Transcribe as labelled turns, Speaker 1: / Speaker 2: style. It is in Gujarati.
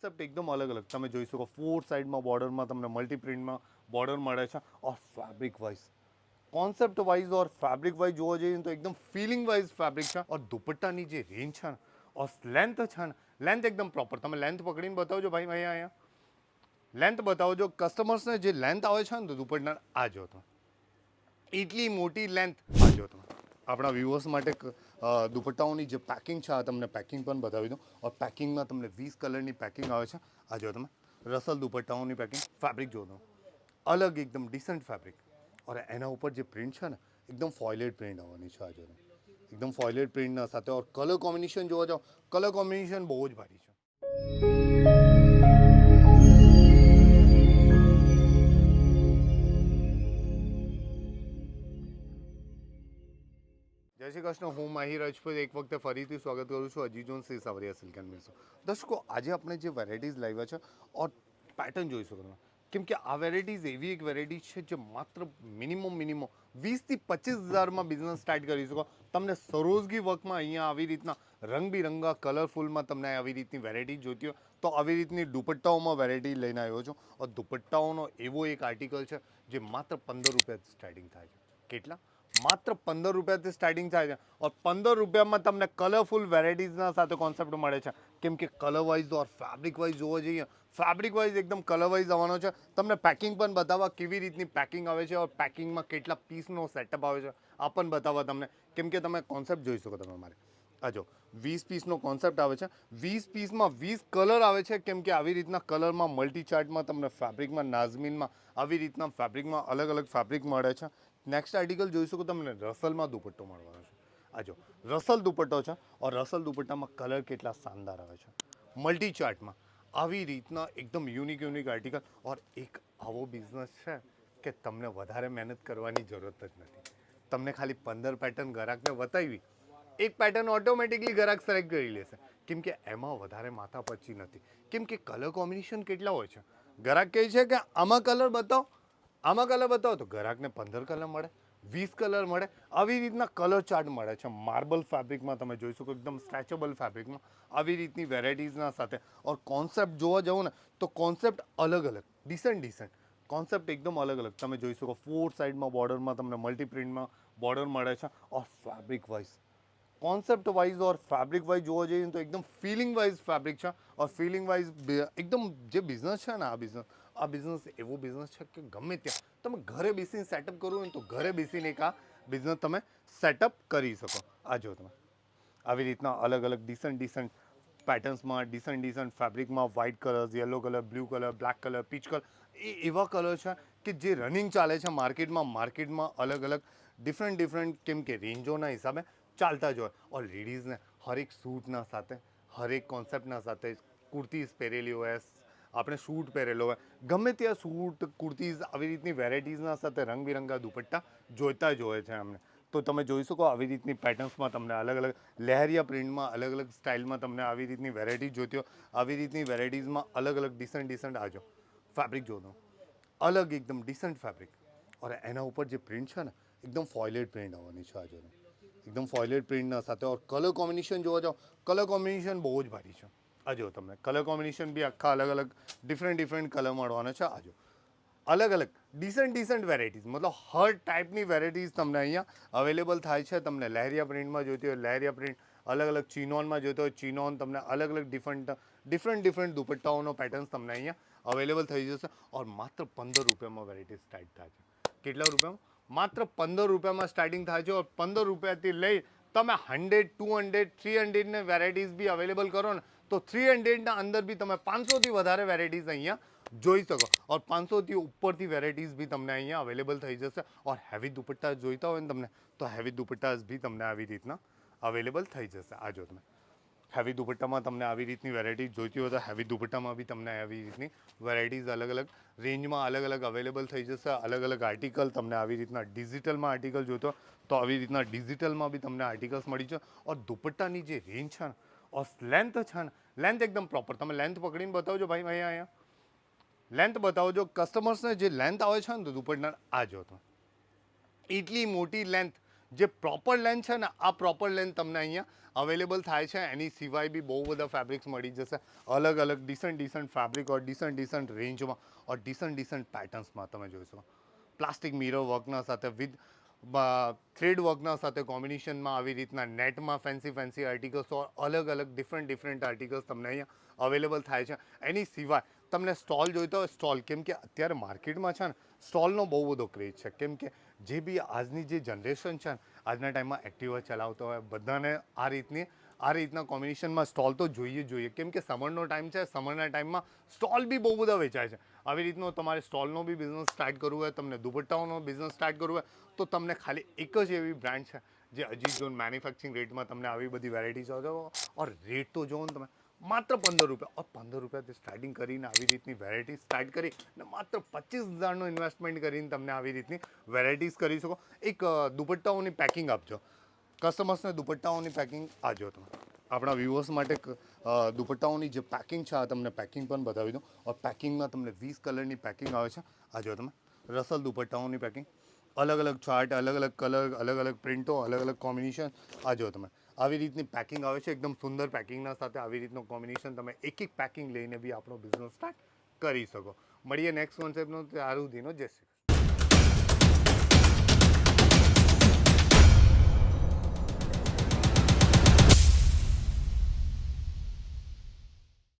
Speaker 1: કોન્સેપ્ટ એકદમ અલગ અલગ. તમે જોઈ શકો ફોર સાઈડમાં બોર્ડરમાં તમને મલ્ટીપ્રિન્ટમાં બોર્ડર મળે છે or fabric wise concept wise or fabric wise જોવા જઈએ તો એકદમ ફિલિંગ વાઇઝ ફેબ્રિક છે. ઓર દુપટ્ટાની જે રેન્જ છે ઓર લેન્થ છે ને લેન્થ એકદમ પ્રોપર તમે લેન્થ પકડીને બતાવજો ભાઈ અહીંયા અહીંયા. લેન્થ બતાવજો. કસ્ટમર્સને જે લેન્થ આવે છે ને, તો દુપટ્ટા આ જો તમે. એટલી મોટી લેન્થ આ જો તમે. આપણા વ્યૂઅર્સ માટે દુપટ્ટાઓની જે પેકિંગ છે, આ તમને પેકિંગ પણ બતાવી દઉં. ઓર પેકિંગમાં તમને વીસ કલરની પેકિંગ આવે છે. આ જો તમે રસલ દુપટ્ટાઓની પેકિંગ ફેબ્રિક જો તમે. અલગ એકદમ ડિસન્ટ ફેબ્રિક ઓર એના ઉપર જે પ્રિન્ટ છે ને, એકદમ ફોઇલેડ પ્રિન્ટ આવવાની છે આ જો એકદમ ફોઇલેડ પ્રિન્ટના સાથે. ઓર કલર કોમ્બિનેશન જોવા જાઓ કલર કોમ્બિનેશન બહુ જ ભારી છે. જય શ્રી કૃષ્ણ, હું માહી રાજપૂત એક વખતે ફરીથી સ્વાગત કરું છું અજીજોન સી સાવરિયા સિલ્ક એન્ડ મિલ્સો દર્શકો, આજે આપણે જે વેરાયટીઝ લાવ્યા છે ઓર પેટર્ન જોઈ શકો તમે. કેમ કે આ વેરાયટીઝ એવી એક વેરાયટી છે જે માત્ર મિનિમમ મિનિમમ વીસથી પચીસ હજારમાં બિઝનેસ સ્ટાર્ટ કરી શકો. તમને સરોજગી વર્કમાં અહીંયા આવી રીતના રંગબેરંગા કલરફુલમાં તમને આવી રીતની વેરાયટી જોઈતી હોય, તો આવી રીતની દુપટ્ટાઓમાં વેરાયટી લઈને આવ્યો છું. ઓર દુપટ્ટાઓનો એવો એક આર્ટિકલ છે જે માત્ર પંદર રૂપિયાથી સ્ટાર્ટિંગ થાય છે. કેટલા? માત્ર પંદર રૂપિયાથી સ્ટાર્ટિંગ થાય છે. ઓર પંદર રૂપિયામાં તમને કલરફુલ વેરાયટીઝના સાથે કોન્સેપ્ટ મળે છે. કેમ કે colour wise or fabric wise જોવા જઈએ. ફેબ્રિક વાઇઝ એકદમ કલર વાઇઝ આવવાનો છે. તમને પેકિંગ પણ બતાવવા કેવી રીતની પેકિંગ આવે છે ઓર પેકિંગમાં કેટલા પીસનો સેટઅપ આવે છે. આ પણ બતાવવા તમને. કેમ કે તમે કોન્સેપ્ટ જોઈ શકો તમે મારે. આ જો, વીસ પીસનો કોન્સેપ્ટ આવે છે. વીસ પીસમાં વીસ કલર આવે છે, કેમ કે આવી રીતના કલરમાં મલ્ટી ચાર્ટમાં તમને ફેબ્રિકમાં નાઝમીનમાં, આવી રીતના ફેબ્રિકમાં અલગ અલગ ફેબ્રિક મળે છે. નેક્સ્ટ આર્ટિકલ જોઈ શકો તમને, રસલમાં દુપટ્ટો મળવાનો છે. આ જો, રસલ દુપટ્ટો છે ઓર રસલ દુપટ્ટામાં કલર કેટલા શાનદાર આવે છે. મલ્ટી ચાર્ટમાં આવી રીતના એકદમ યુનિક યુનિક આર્ટિકલ ઓર એક આવો બિઝનેસ છે કે તમને વધારે મહેનત કરવાની જરૂરત જ નથી. તમને ખાલી પંદર પેટર્ન ગ્રાહકને બતાવી એક પેટર્ન ઓટોમેટિકલી ગ્રાહક સિલેક્ટ કરી લેશે. કેમ કે એમાં વધારે માથા પછી નથી. કેમ કે કલર કોમ્બિનેશન કેટલા હોય છે? ગ્રાહક કહે છે કે આમાં કલર બતાવો. આમાં કલર બતાવો તો ગ્રાહકને પંદર કલર મળે, વીસ કલર મળે. આવી રીતના કલર ચાર્ટ મળે છે. માર્બલ ફેબ્રિકમાં તમે જોઈ શકો, એકદમ સ્ટ્રેચેબલ ફેબ્રિકમાં આવી રીતની વેરાયટીઝના સાથે. ઓર કોન્સેપ્ટ જોવા જાઓ ને, તો કોન્સેપ્ટ અલગ અલગ ડિસન્ટ ડિસન્ટ કોન્સેપ્ટ એકદમ અલગ અલગ. તમે જોઈ શકો ફોર સાઈડમાં બોર્ડરમાં તમને મલ્ટીપ્રિન્ટમાં બોર્ડર મળે છે. Or fabric wise concept wise or fabric wise જોવા જઈએ તો એકદમ ફિલિંગ વાઇઝ ફેબ્રિક છે. ઓર ફિલિંગ વાઇઝ એકદમ જે બિઝનેસ છે ને આ બિઝનેસ આ બિઝનેસ એવો બિઝનેસ છે કે ગમે ત્યાં. તમે ઘરે બેસીને સેટઅપ હોય ને તો ઘરે બેસીને એક આ બિઝનેસ તમે સેટઅપ કરી શકો. આ જો તમે. આવી રીતના અલગ અલગ ડિસન્ટ ડિસન્ટ પેટર્ન્સમાં decent decent ફેબ્રિકમાં white colours yellow colour blue colour black colour peach colour એ એવા કલર છે કે જે રનિંગ ચાલે છે માર્કેટમાં માર્કેટમાં અલગ અલગ ડિફરન્ટ ડિફરન્ટ કેમ કે રેન્જોના હિસાબે ચાલતા જ હોય. ઓર લેડીઝને હરેક સૂટના સાથે, હરેક કોન્સેપ્ટના સાથે કુર્તીઝ પહેરેલી હોય આપણે સૂટ પહેરેલો હોય. ગમે ત્યાં સૂટ કુર્તીઝ, આવી રીતની વેરાયટીઝના સાથે રંગબિરંગા દુપટ્ટા જોઈતા જ હોય છે અમને. તો તમે જોઈ શકો આવી રીતની પેટર્ન્સમાં તમને અલગ અલગ, લહેરિયા પ્રિન્ટમાં અલગ અલગ સ્ટાઇલમાં તમને આવી રીતની વેરાયટી જોઈતી હોય. આવી રીતની વેરાયટીઝમાં અલગ અલગ ડિસન્ટ ડિસન્ટ આજો ફેબ્રિક જોતો અલગ એકદમ ડિસન્ટ ફેબ્રિક ઓર એના ઉપર જે પ્રિન્ટ છે ને, એકદમ ફોઇલેડ પ્રિન્ટ આવવાની છે આ જો એકદમ ફોઇલેડ પ્રિન્ટના સાથે. ઓર કલર કોમ્બિનેશન જોવા જાઓ કલર કોમ્બિનેશન બહુ જ ભારી છે. આ જો તમને. કલર કોમ્બિનેશન બી આખા અલગ અલગ ડિફરન્ટ ડિફરન્ટ કલર મળવાના છે. આ જો અલગ અલગ ડિસન્ટ ડિસન્ટ વેરાયટીઝ મતલબ હર ટાઈપની વેરાયટીઝ તમને અહીંયા અવેલેબલ થાય છે. તમને લહેરિયા પ્રિન્ટમાં જોઈતી હોય, લહેરિયા પ્રિન્ટ અલગ અલગ ચિનોનમાં જોઈતો હોય, ચિનોન તમને અલગ અલગ ડિફરન્ટ ડિફરન્ટ ડિફરન્ટ દુપટ્ટાઓનો પેટર્ન્સ તમને અહીંયા અવેલેબલ થઈ જશે. ઓર માત્ર પંદર રૂપિયામાં વેરાયટીઝ સ્ટાર્ટ થાય છે. કેટલા રૂપિયામાં? માત્ર પંદર રૂપિયામાં સ્ટાર્ટિંગ થાય છે. પંદર રૂપિયાથી લઈ તમે હંડ્રેડ ટુ હંડ્રેડ થ્રી હંડ્રેડને વેરાયટીઝ બી અવેલેબલ કરો ને, તો થ્રી હંડ્રેડના અંદર બી તમે પાંચસોથી વધારે વેરાયટીઝ અહીંયા જોઈ શકો. ઓર પાંચસોથી ઉપરથી વેરાયટીઝ બી તમને અહીંયા અવેલેબલ થઈ જશે. ઓર હેવી દુપટ્ટા જોઈતા હોય ને તમને, તો હેવી દુપટ્ટાસ બી તમને આવી રીતના અવેલેબલ થઈ જશે. આ જો તમે હેવી દુપટ્ટામાં તમને આવી રીતની વેરાયટી જોઈતી હોય તો હેવી દુપટ્ટામાં બી તમને આવી રીતની વેરાયટીઝ અલગ અલગ રેન્જમાં અલગ અલગ અવેલેબલ થઈ જશે. અલગ અલગ આર્ટિકલ તમને આવી રીતના ડિજિટલમાં આર્ટિકલ જોઈતો તો આવી રીતના ડિજિટલમાં બી તમને આર્ટિકલ્સ મળી છે ઓર દુપટ્ટાની જે રેન્જ છે ને, ઓર લેન્થ છે ને લેન્થ એકદમ પ્રોપર તમે લેન્થ પકડીને બતાવજો ભાઈ ભાઈ અહીંયા. લેન્થ બતાવજો. કસ્ટમર્સને જે લેન્થ આવે છે ને, તો દુપટ્ટા આ જો તમે એટલી મોટી લેન્થ જે પ્રોપર લેન્થ છે ને, આ પ્રોપર લેન્થ તમને અહીંયા અવેલેબલ થાય છે. એની સિવાય બી બહુ બધા ફેબ્રિક્સ મળી જશે. અલગ અલગ decent decent fabric or decent decent રેન્જમાં ઓર ડિસન્ટ ડિસન્ટ પેટર્ન્સમાં તમે જોઈશો પ્લાસ્ટિક મિરર વર્કના સાથે વિથ થ્રેડ વર્કના સાથે કોમ્બિનેશનમાં આવી રીતના નેટમાં ફેન્સી ફેન્સી આર્ટિકલ્સ ઓર અલગ અલગ ડિફરન્ટ ડિફરન્ટ આર્ટિકલ્સ તમને અહીંયા અવેલેબલ થાય છે. એની સિવાય તમને સ્ટોલ જોઈતો હોય સ્ટોલ કેમ કે અત્યારે માર્કેટમાં છે ને સ્ટોલનો બહુ બધો ક્રેઝ છે. કેમ કે જે બી આજની જે જનરેશન છે, આજના ટાઈમમાં એક્ટિવા ચલાવતો હોય, બધાને આ રીતની, આ રીતના કોમ્બિનેશનમાં સ્ટોલ તો જોઈએ જોઈએ. કેમ કે સમરનો ટાઈમ છે સમરના ટાઈમમાં સ્ટોલ બી બહુ બધા વેચાય છે. આવી રીતનો તમારે સ્ટોલનો બી બિઝનેસ સ્ટાર્ટ કરવું હોય, તમને દુપટ્ટાઓનો બિઝનેસ સ્ટાર્ટ કરવું હોય, તો તમને ખાલી એક જ એવી બ્રાન્ડ છે, જે અજીત ઝોન મેન્યુફેક્ચરિંગ રેટમાં તમને આવી બધી વેરાયટી આવશે ઓર રેટ તો જોવો ને તમે. માત્ર પંદર રૂપિયા. પંદર રૂપિયાથી સ્ટાર્ટિંગ કરીને આવી રીતની વેરાયટી સ્ટાર્ટ કરી અને માત્ર પચીસ હજારનું ઇન્વેસ્ટમેન્ટ કરીને તમને આવી રીતની વેરાયટીઝ કરી શકો. એક દુપટ્ટાઓની પેકિંગ આપજો. કસ્ટમર્સને દુપટ્ટાઓની પેકિંગ આજો તમે. આપણા વ્યુઅર્સ માટે દુપટ્ટાઓની જે પેકિંગ છે, આ તમને પેકિંગ પણ બતાવી દઉં. ઓર પેકિંગમાં તમને વીસ કલરની પેકિંગ આવે છે. આ જો તમે. રસલ દુપટ્ટાઓની પેકિંગ અલગ અલગ ચાર્ટ અલગ અલગ કલર અલગ અલગ પ્રિન્ટો અલગ અલગ કોમ્બિનેશન આ જો તમે. આવી રીતની પેકિંગ આવે છે, એકદમ સુંદર પેકિંગના સાથે આવી રીતનું કોમ્બિનેશન તમે એક એક પેકિંગ લઈને બી આપણો બિઝનેસ સ્ટાર્ટ કરી શકો. મળીએ નેક્સ્ટ કોન્સેપ્ટનો ત્યાર સુધીનો જય શ્રી